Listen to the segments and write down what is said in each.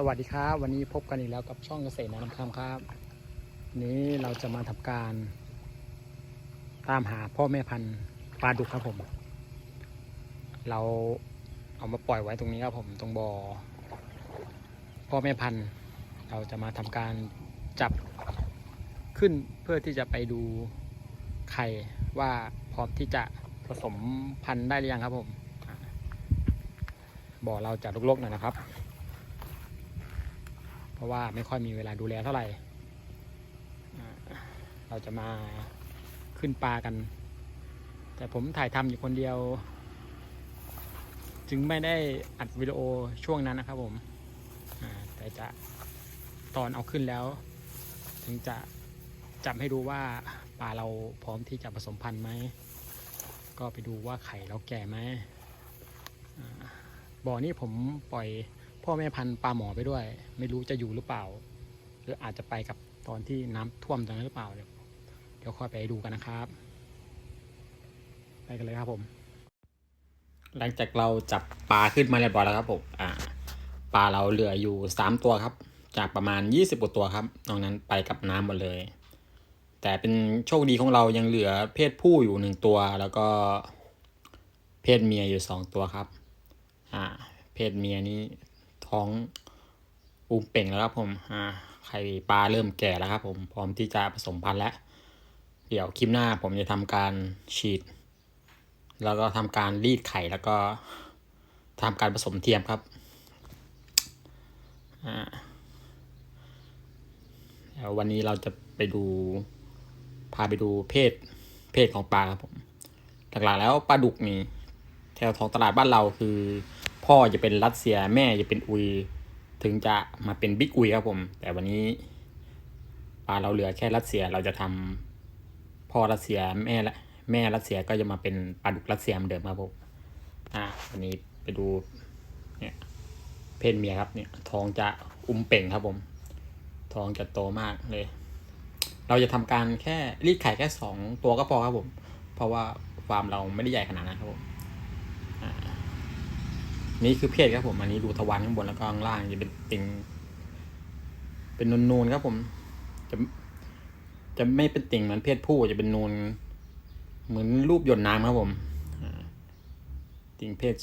สวัสดีครับ วันนี้พบกันอีกแล้วกับช่องเกษตรน้ำคำครับ นี้เราจะมาทำการ ตามหาพ่อแม่พันธุ์ปลาดุกครับผม เราเอามาปล่อยไว้ตรงนี้ครับผมตรงบ่อพ่อแม่พันธุ์เราจะมาทำการจับขึ้นเพื่อที่จะไปดูไข่ว่าพร้อมที่จะผสมพันธุ์ได้หรือยังครับผมอ่าบ่อเราจะรกๆหน่อยนะครับ เพราะว่าไม่ค่อยมีเวลาดูแลเท่าไหร่ เราจะมาขึ้นปลากัน แต่ผมถ่ายทำอยู่คนเดียว จึงไม่ได้อัดวิดีโอช่วงนั้นนะครับผม แต่จะตอนเอาขึ้นแล้ว ถึงจะจับให้ดูว่าปลาเราพร้อมที่จะผสมพันธุ์ไหม ก็ไปดูว่าไข่เราแก่ไหมบ่อนี้ผมปล่อย พ่อแม่พันธุ์ปลาหมอไปด้วย ไม่รู้จะอยู่หรือเปล่า หรืออาจจะไปกับตอนที่น้ำท่วมตอนนั้นหรือเปล่า เดี๋ยวเดี๋ยวค่อยไปดูกันนะครับ ไปกันเลยครับผม หลังจากเราจับปลาขึ้นมาเรียบร้อยแล้วครับผมอ่าปลาเราเหลืออยู่สามตัวครับ จากประมาณยี่สิบกว่าตัวครับนอกนั้นไปกับน้ำหมดเลย แต่เป็นโชคดีของเรายังเหลือเพศผู้อยู่หนึ่งตัว แล้วก็เพศเมียอยู่สองตัวครับ อ่า เพศเมียนี้ ท้องอูมเป่งแล้วครับผมอ่าไข่ปลาเริ่มแก่แล้วครับ ผมพร้อมที่จะผสมพันธุ์แล้ว เดี๋ยวคลิปหน้าผมจะทำการฉีด แล้วก็ทำการรีดไข่แล้วก็ทำการผสมเทียมครับอ่าเดี๋ยววันนี้เราจะไปดูพาไปดูเพศเพศของปลาครับผมหลักๆแล้วปลาดุกนี่แถวท้องตลาดบ้านเราคือ พ่อจะเป็นรัสเซียแม่จะเป็นอุย ถึงจะมาเป็นบิ๊กอุยครับผม แต่วันนี้ปลาเราเหลือแค่รัสเซียเราจะทำพ่อรัสเซียแม่ละแม่รัสเซียก็จะมาเป็นปลาดุกรัสเซียเหมือนเดิมครับผมอ่าวันนี้ไปดูเนี่ยเพศเมียครับเนี่ยท้องจะอุ้มเป่งครับผมท้องจะโตมากเลย เราจะทำการแค่รีดไข่แค่สองตัวก็พอครับผม เพราะว่าฟาร์มเราไม่ได้ใหญ่ขนาดนั้นครับผม นี่คือเพศครับผม อันนี้ดูทวารข้างบนแล้วก็ข้างล่างจะเป็นติงเป็นนูนๆครับผม จะจะไม่เป็นติ่งเหมือนเพศผู้จะเป็นนูน เหมือนรูปหยดน้ำครับผมติ่งเพศ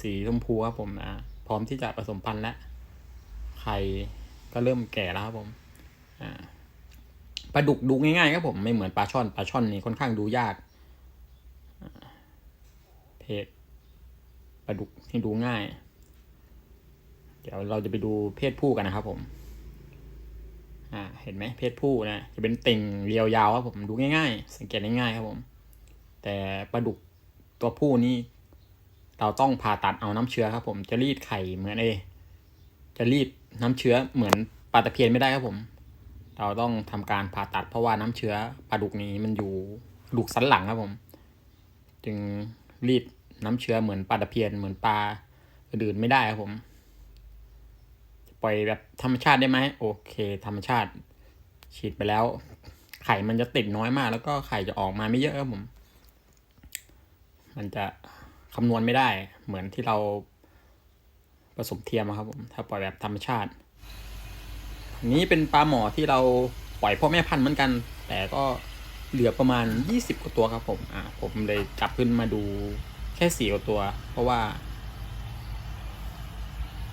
สีชมพูครับผมอ่าพร้อมที่จะผสมพันธุ์แล้วไข่ก็เริ่มแก่แล้วครับผมอ่าปลาดุกดูง่ายๆครับผมไม่เหมือนปลาช่อนปลาช่อนนี่ค่อนข้างดูยากเพศ ปลาดุกให้ดูง่าย เดี๋ยวเราจะไปดูเพศผู้กันนะครับผม อ่า เห็นไหมเพศผู้นะ จะเป็นติ่งเรียวยาวครับผมดูง่ายๆ สังเกตง่ายๆครับผม แต่ปลาดุกตัวผู้นี่เราต้องผ่าตัดเอาน้ำเชื้อครับ ผมจะรีดไข่เหมือนเอ จะรีดน้ำเชื้อเหมือนปลาตะเพียนไม่ได้ครับผม เราต้องทำการผ่าตัดเพราะว่าน้ำเชื้อปลาดุกนี้มันอยู่ดูกสันหลังครับผม จึงรีด น้ำเชื้อเหมือนปลาตะเพียนเหมือนปลาอื่นไม่ได้ครับผม ปล่อยแบบธรรมชาติได้ไหมโอเค ธรรมชาติ ฉีดไปแล้ว ไข่มันจะติดน้อยมาก แล้วก็ไข่จะออกมาไม่เยอะครับผม มันจะคำนวณไม่ได้ เหมือนที่เราผสมเทียมครับผม ถ้าปล่อยแบบธรรมชาติ นี้เป็นปลาหมอที่เราปล่อยพ่อแม่พันธุ์เหมือนกัน แต่ก็เหลือประมาณยี่สิบกว่าตัวครับผม อ่า ผมเลยจับขึ้นมาดู แค่สี่กว่าตัว เพราะว่า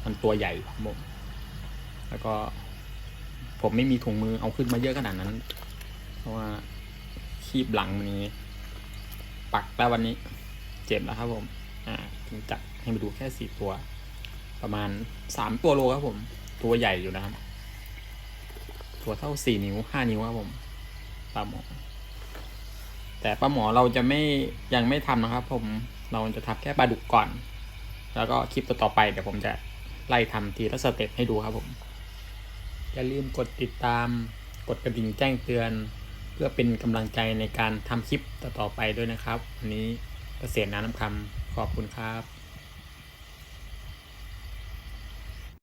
มันตัวใหญ่ผมแล้วก็ ผมไม่มีถุงมือเอาขึ้นมาเยอะขนาดนั้น เพราะว่าคีบหลังมันนี้ ปักแล้ววันนี้ เจ็บแล้วครับผม อ่าถึงจับให้มาดูแค่สี่ตัว ประมาณสามตัวโลครับผม ตัวใหญ่อยู่นะครับ ตัวเท่าสี่นิ้วห้านิ้วครับผมปลาหมอแต่ปลาหมอเราจะไม่ยังไม่ทำนะครับ ผม เราจะทำแค่ปลาดุกก่อน แล้วก็คลิปต่อๆไปเดี๋ยวผมจะไล่ทำทีละสเต็ปให้ดูครับผม อย่าลืมกดติดตาม กดกระดิ่งแจ้งเตือน เพื่อเป็นกำลังใจในการทำคลิปต่อๆไปด้วยนะครับ วันนี้เกษตรน้ำคำขอบคุณครับ